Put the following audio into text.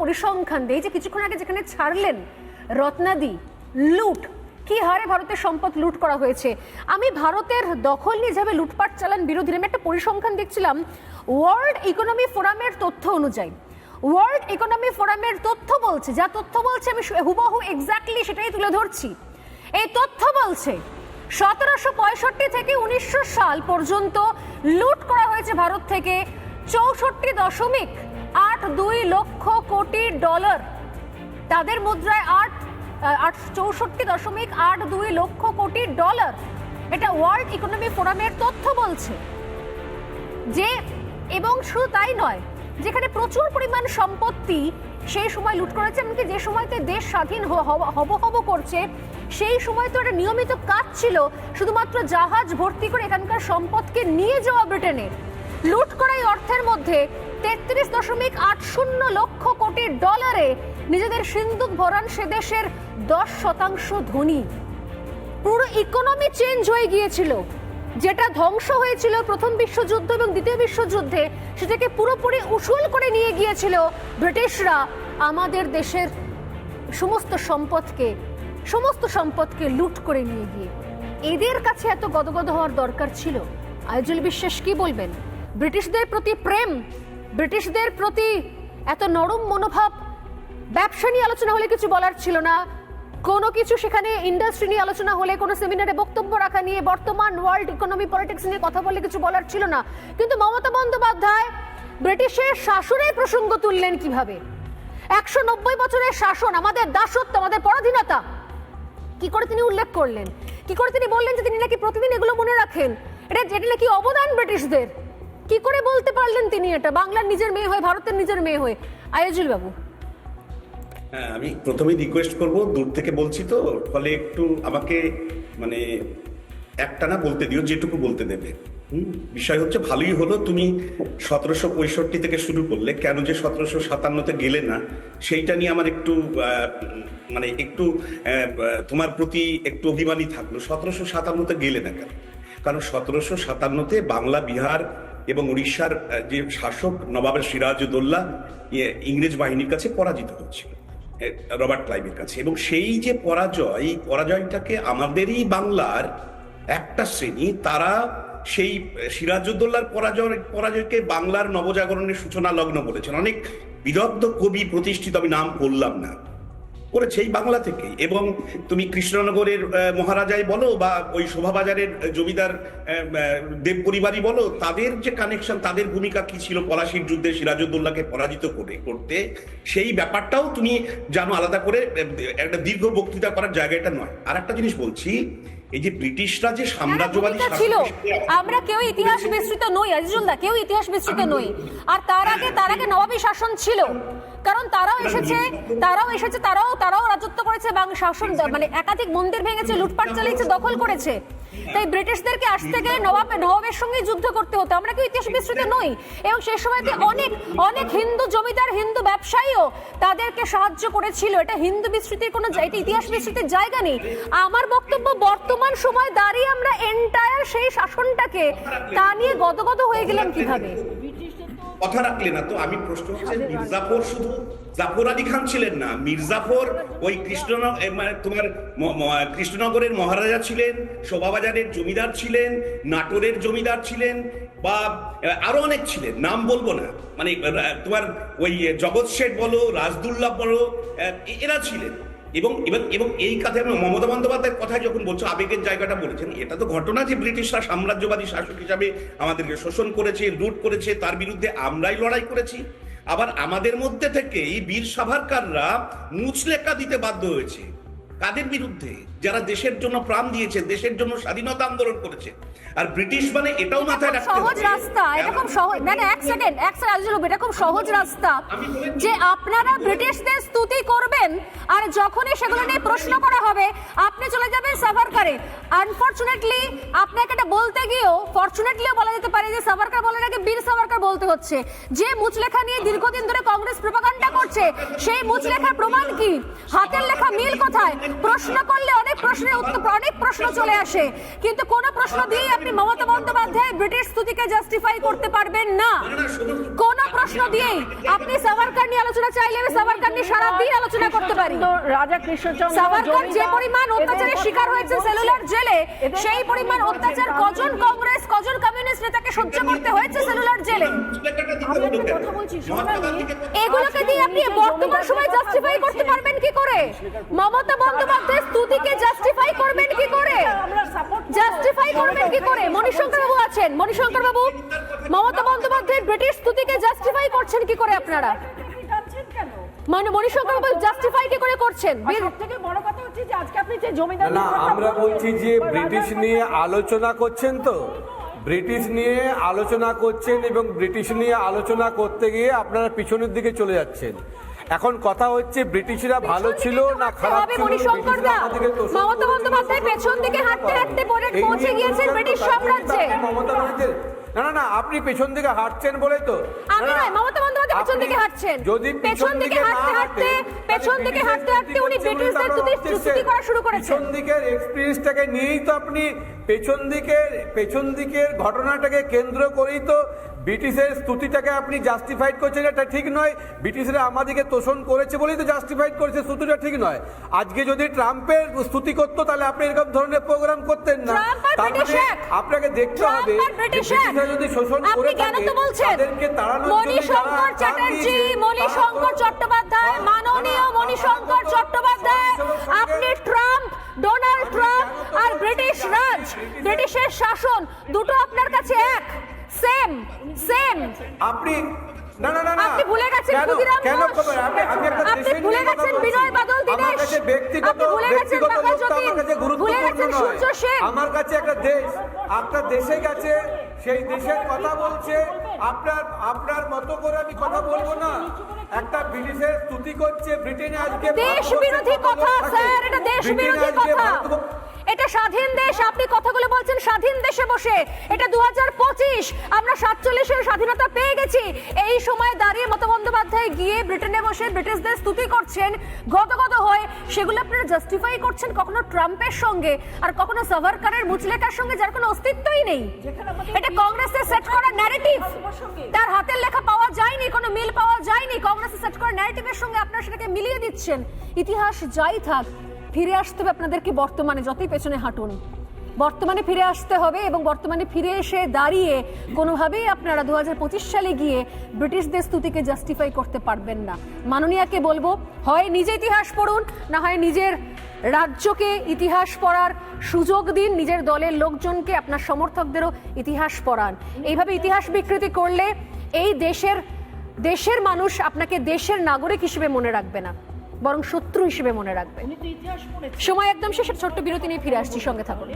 পরিসংখ্যান দেয় যে কিছুক্ষণ আগে যেখানে ছাড়লেন রত্নাদি, লুট। কি হারে ভারতের সম্পদ লুট করা হয়েছে? আমি ভারতের দখল নিয়ে যেভাবে লুটপাট চালান বিরোধী আমি একটা পরিসংখ্যান দেখছিলাম ওয়ার্ল্ড ইকোনমি ফোরামের তথ্য অনুযায়ী ওয়ার্ল্ড ইকোনমি ফোরামের তথ্য বলছে, যা তথ্য বলছে আমি হুবহু এক্স্যাক্টলি সেটাই তুলে ধরছি। এই তথ্য বলছে, সতেরোশো পঁয়ষট্টি থেকে উনিশশো সাল পর্যন্ত লুট করা হয়েছে ভারত থেকে চৌষট্টি দশমিক আট দুই লক্ষ কোটি ডলার। তাদের মুদ্রায় আট আট চৌষট্টি দশমিক আট দুই লক্ষ কোটি ডলার। এটা ওয়ার্ল্ড ইকোনমি ফোরামের তথ্য বলছে যে, এবং শুধু তাই নয়, যেখানে প্রচুর পরিমাণ সম্পত্তি সেই সময় লুট করেছে, এমনকি যে সময়তে দেশ স্বাধীন হব হব করছে, সেই সময় তো একটা নিয়মিত কাজ ছিল, শুধুমাত্র জাহাজ ভর্তি করে এখানকার সম্পদকে নিয়ে যাওয়া ব্রিটেনে লুট করা এই অর্থের মধ্যে তেত্রিশ দশমিক আট শূন্য লক্ষ কোটি ডলারে নিজেদের সিন্দুক ভরান সে দেশের দশ শতাংশ ধনী। পুরো ইকোনমি চেঞ্জ হয়ে গিয়েছিল। যেটা ধ্বংস হয়েছিল প্রথম বিশ্বযুদ্ধ এবং দ্বিতীয় বিশ্বযুদ্ধে, সেটাকে পুরোপুরি উসুল করে নিয়ে গিয়েছিল ব্রিটিশরা আমাদের দেশের সমস্ত সম্পদকে সমস্ত সম্পদকে লুট করে নিয়ে গিয়ে। এদের কাছে এত গদগদ হওয়ার দরকার ছিল? আইজুল বিশ্বাস কি বলবেন? ব্রিটিশদের প্রতি প্রেম ব্রিটিশদের প্রতি এত নরম মনোভাব, ব্যবসা নিয়ে আলোচনা হলে কিছু বলার ছিল না। কোনো কিছু সেখানে ইন্ডাস্ট্রি নিয়ে আলোচনা হলে, কোনো সেমিনারে বক্তব্য রাখা নিয়ে বর্তমান ওয়ার্ল্ড ইকোনমি পলিটিক্স নিয়ে কথা বললে কিছু বলার ছিল না। কিন্তু মমতা বন্দ্যোপাধ্যায় ব্রিটিশের শাসনের প্রসঙ্গ তুললেন কীভাবে? একশো নব্বই বছরের শাসন, আমাদের দাসত্ব, আমাদের পরাধীনতা। কি করে তিনি উল্লেখ করলেন? কি করে তিনি বললেন যে তিনি নাকি প্রতিদিন এগুলো মনে রাখেন? এটা যেটা নাকি অবদান ব্রিটিশদের। কি করে বলতে পারলেন তিনি এটা? বাংলার নিজের মেয়ে হয়ে, ভারতের নিজের মেয়ে হয়ে। আয়োজুল বাবু হ্যাঁ আমি প্রথমেই রিকোয়েস্ট করব, দূর থেকে বলছি তো, ফলে একটু আমাকে মানে একটানা বলতে দিও, যেটুকু বলতে দেবে। বিষয় হচ্ছে ভালোই হলো তুমি সতেরোশো পঁয়ষট্টি থেকে শুরু করলে, কেন যে সতেরোশো সাতান্নতে গেলে না, সেইটা নিয়ে আমার একটু মানে একটু তোমার প্রতি একটু অভিমানী থাকল। সতেরোশো সাতান্নতে গেলে না কেন? কারণ সতেরোশো সাতান্নতে বাংলা বিহার এবং উড়িষ্যার যে শাসক নবাবের সিরাজউদ্দৌলা ইয়ে, ইংরেজ বাহিনীর কাছে পরাজিত হচ্ছিল রবার্ট ক্লাইভের কাছে। এবং সেই যে পরাজয় পরাজয়টাকে আমাদেরই বাংলার একটা শ্রেণি তারা সেই সিরাজউদ্দৌলার পরাজয় পরাজয়কে বাংলার নবজাগরণের সূচনা লগ্ন বলেছেন। অনেক বিদগ্ধ কবি প্রতিষ্ঠিত আমি নাম করলাম না। করেছে এই বাংলা থেকে। এবং তুমি কৃষ্ণনগরের মহারাজাই বলো বা ওই শোভাবাজারের জমিদার দেব পরিবারই বলো তাদের যে কানেকশন তাদের ভূমিকা কি ছিল পলাশির যুদ্ধে সিরাজউদ্দৌলাকে পরাজিত করে করতে সেই ব্যাপারটাও তুমি জানো আলাদা করে একটা দীর্ঘ বক্তৃতা করার জায়গাটা নয়। আর একটা জিনিস বলছি এই যে ব্রিটিশরা যে সাম্রাজ্যবাদী ছিল। আমরা কেউ ইতিহাস বিস্তৃত নই কেউ ইতিহাস বিস্তৃত নই। আর তার আগে তার আগে নবাবী শাসন ছিল। কারণ তারাও এসেছে তারাও এসেছে, তারাও তারাও রাজত্ব করেছে এবং শাসন মানে একাধিক মন্দির ভেঙেছে, লুটপাট চালিয়েছে, দখল করেছে। তাই ব্রিটিশদেরকে আসতে গেলে নবাব, নবাবের সঙ্গে যুদ্ধ করতে হতো। আমরা কি ইতিহাস বিস্তৃত নই? এবং সেই সময়তে অনেক অনেক হিন্দু জমিদার, হিন্দু ব্যবসায়ীও তাদেরকে সাহায্য করেছিল। এটা হিন্দু বিস্তৃতির কোনো এটা ইতিহাস বিস্তৃতির জায়গা নেই। আমার বক্তব্য বর্তমান সময় দাঁড়িয়ে আমরা এন্টায়ার সেই শাসনটাকে তা নিয়ে গদগদ হয়ে গেলাম কীভাবে? কথা রাখলে না তো আমি প্রশ্ন হচ্ছে মির্জাফর শুধু জাফর আলী খান ছিলেন না মির্জাফর ওই কৃষ্ণ মানে তোমার কৃষ্ণনগরের মহারাজা ছিলেন শোভাবাজারের জমিদার ছিলেন নাটোরের জমিদার ছিলেন বা আরও অনেক ছিলেন নাম বলব না। মানে তোমার ওই জগৎ শেঠ বলো রাজদুল্লাহ বলো এরা ছিলেন। এবং এবং এবং এই কাজে আমি মমতা বন্দ্যোপাধ্যায়ের কথা যখন বলছো, আবেগের জায়গাটা বলেছেন, এটা তো ঘটনা যে ব্রিটিশরা সাম্রাজ্যবাদী শাসক হিসাবে আমাদেরকে শোষণ করেছে, লুট করেছে, তার বিরুদ্ধে আমরাই লড়াই করেছি। আবার আমাদের মধ্যে থেকেই বীর সাভারকাররা মুচলেকা দিতে বাধ্য হয়েছে। কাদের বিরুদ্ধে? যারা দেশের জন্য প্রাণ দিয়েছে দেশের জন্য স্বাধীনতা আন্দোলন করেছে। আর ব্রিটিশ মানে এটাও মাথায় রাখতে সহজ রাস্তা এটা খুব সহজ না না এক সেকেন্ড এক সেকেন্ড এটা খুব সহজ রাস্তা যে আপনারা ব্রিটিশদের স্তুতি করবেন আর যখনই সেগুলো নিয়ে প্রশ্ন করা হবে আপনি চলে যাবেন সাভারকারে। আনফরচুনেটলি আপনাকে এটা বলতে গিয়েও ফরচুনেটলিও বলা যেতে পারে যে সাভারকার বলে নাকি বীর সাভারকার বলতে হচ্ছে। যে মুচলেখা নিয়ে দীর্ঘদিন ধরে কংগ্রেস প্রপাগান্ডা করছে সেই মুচলেখার প্রমাণ কি? হাতের লেখা মিল কোথায়? প্রশ্ন করলে অনেক প্রশ্নের উত্তর, অনেক প্রশ্ন চলে আসে। কিন্তু কোন প্রশ্ন দিয়ে আপনি মমতা বন্দ্যোপাধ্যায় ব্রিটিশ স্তুতিকে জাস্টিফাই করতে পারবেন না। কোন প্রশ্ন দিয়ে আপনি সাভারকার নিয়ে আলোচনা চাইলে আমি সাভারকার নিয়ে সারা দিন আলোচনা করতে পারি। রাজা কৃষ্ণচন্দ্র সাভারকার যে পরিমাণ অত্যাচারের শিকার হয়েছে সেলুলার জেলে, সেই পরিমাণ অত্যাচার কজন কংগ্রেস নেতাকে সহ্য করতে হয়েছে সেলুলার জেলে। আমি একটা কথা বলছি, এগুলোকে দিয়ে আপনি বর্তমান সময় জাস্টিফাই করতে পারবেন কি করে? মমতা বন্দ্যোপাধ্যায় স্তুতিকে জাস্টিফাই করবেন কি করে। জাস্টিফাই করবেন কি করে? মণিশঙ্কর বাবু আছেন মণিশঙ্কর বাবু মমতা বন্দ্যোপাধ্যায় ব্রিটিশ স্তুতিকে জাস্টিফাই করছেন কি করে আপনারা? মানে মণিশঙ্কর বাবু জাস্টিফাই কি করে করছেন? সবথেকে বড় কথা হচ্ছে যে আজকে আপনি যে জমিদার না আমরা বলছি যে ব্রিটিশ নিয়ে আলোচনা করছেন তো। ব্রিটিশ নিয়ে আলোচনা করছেন এবং ব্রিটিশ নিয়ে আলোচনা করতে গিয়ে আপনারা পিছনের দিকে চলে যাচ্ছেন। এখন কথা হচ্ছে ব্রিটিশরা ভালো ছিল না খারাপ ছিল? মণিশঙ্কর দা। ব্রিটিশরা আমাদেরকে তোষণ মমতা বন্দ্যোপাধ্যায় পেছন দিকে হাঁটতে হাঁটতে পরে পৌঁছে গিয়েছেন ব্রিটিশ তো, তার জন্য সাম্রাজ্যে। আপনি মমতা ব্যানার্জির না না না আপনি পেছন দিকে হাঁটছেন বলে তো। আমি না, না, নয় মমতা বন্দ্যোপাধ্যায় পেছন দিকে হাঁটছেন। যদি পেছন দিকে হাঁটতে পেছন দিকে হাঁটতে হাঁটতে উনি ব্রিটিশদের স্তুতি করা শুরু করেছেন। পেছন দিকের এক্সপিরিয়েন্সটাকে নিয়েই তো আপনি পেছন দিকের পেছন দিকের ঘটনাটাকে কেন্দ্র করেই তো ব্রিটিশের স্তুতিটাকে আপনি জাস্টিফাইড করছেন এটা ঠিক নয় ব্রিটিশরা আমাদেরকে তোষণ করেছে বলেই তো জাস্টিফাইড করেছে স্তুতিটা ঠিক নয় আজকে যদি ট্রাম্পের স্তুতি করতো তাহলে আপনি এরকম ধরনের প্রোগ্রাম করতেন না ট্রাম্প আর তার ব্রিটিশ মানে। আপনাকে দেখতে হবে। ব্রিটিশরা যদি শোষণ করে থাকে তাদেরকে তাড়ানোর জন্য চট্টোপাধ্যায় মাননীয় মণিশঙ্কর চট্টোপাধ্যায় আপনি ট্রাম্প ব্রিটিশ রাজ ব্রিটিশের শাসন দুটো আপনার কাছে এক। সেম সেম আপনি না না না আপনি ভুলে গেছেন ক্ষুদিরাম কেন। খবর আমি আমি একটা আপনি ভুলে গেছেন বিনয় বাদল আমার কাছে ব্যক্তিগত আপনি ব্যক্তিগত আমার কাছে গুরুত্বপূর্ণ নয়। আমার কাছে একটা দেশ আপনার দেশে গেছে সেই দেশের কথা বলছে। আপনার আপনার মতো করে আমি কথা বলব না। একটা ব্রিটিশের স্তুতি করছে ব্রিটেনে আজকে দেশ বিরোধী কথা স্যার এটা দেশ বিরোধী কথা। স্বাধীন দেশ আপনি কথাগুলো বলছেন স্বাধীন দেশে বসে। এটা দু হাজার পঁচিশ আমরা সাতচল্লিশের স্বাধীনতা পেয়ে গেছি। এই সময় দাঁড়িয়ে মমতা বন্দ্যোপাধ্যায় গিয়ে ব্রিটেনে বসে ব্রিটিশদের স্তুতি করছেন গদগদ হয়ে। সেগুলো আপনারা জাস্টিফাই করছেন কখনো ট্রাম্পের সঙ্গে আর কখনো সাভারকারের মুচলেকার সঙ্গে যার কোনো অস্তিত্বই নেই। এটা কংগ্রেসের সেট করা ন্যারেটিভ তার হাতের লেখা পাওয়া যায়নি কোনো মিল পাওয়া যায়নি। কংগ্রেসের সেট করা ন্যারেটিভের সঙ্গে আপনারা সেটাকে মিলিয়ে দিচ্ছেন। ইতিহাস যাই থাক ফিরে আসতে হবে আপনাদেরকে বর্তমানে, যতই পেছনে হাঁটুন। বর্তমানে ফিরে আসতে হবে এবং বর্তমানে ফিরে এসে দাঁড়িয়ে কোনোভাবেই আপনারা দু পঁচিশ সালে গিয়ে ব্রিটিশদের স্তুতিকে জাস্টিফাই করতে পারবেন না। মাননীয়াকে বলব, হয় নিজে ইতিহাস পড়ুন, না হয় নিজের রাজ্যকে ইতিহাস পড়ার সুযোগ দিন, নিজের দলের লোকজনকে, আপনার সমর্থকদেরও ইতিহাস পড়ান। এইভাবে ইতিহাস বিকৃতি করলে এই দেশের দেশের মানুষ আপনাকে দেশের নাগরিক হিসেবে মনে রাখবে না। বরং শত্রু হিসেবে মনে রাখবে। উনি তো ইতিহাস পড়েছেন। সময় একদম শেষের ছোট্ট বিরতি নিয়ে ফিরে আসছি সঙ্গে থাকুন।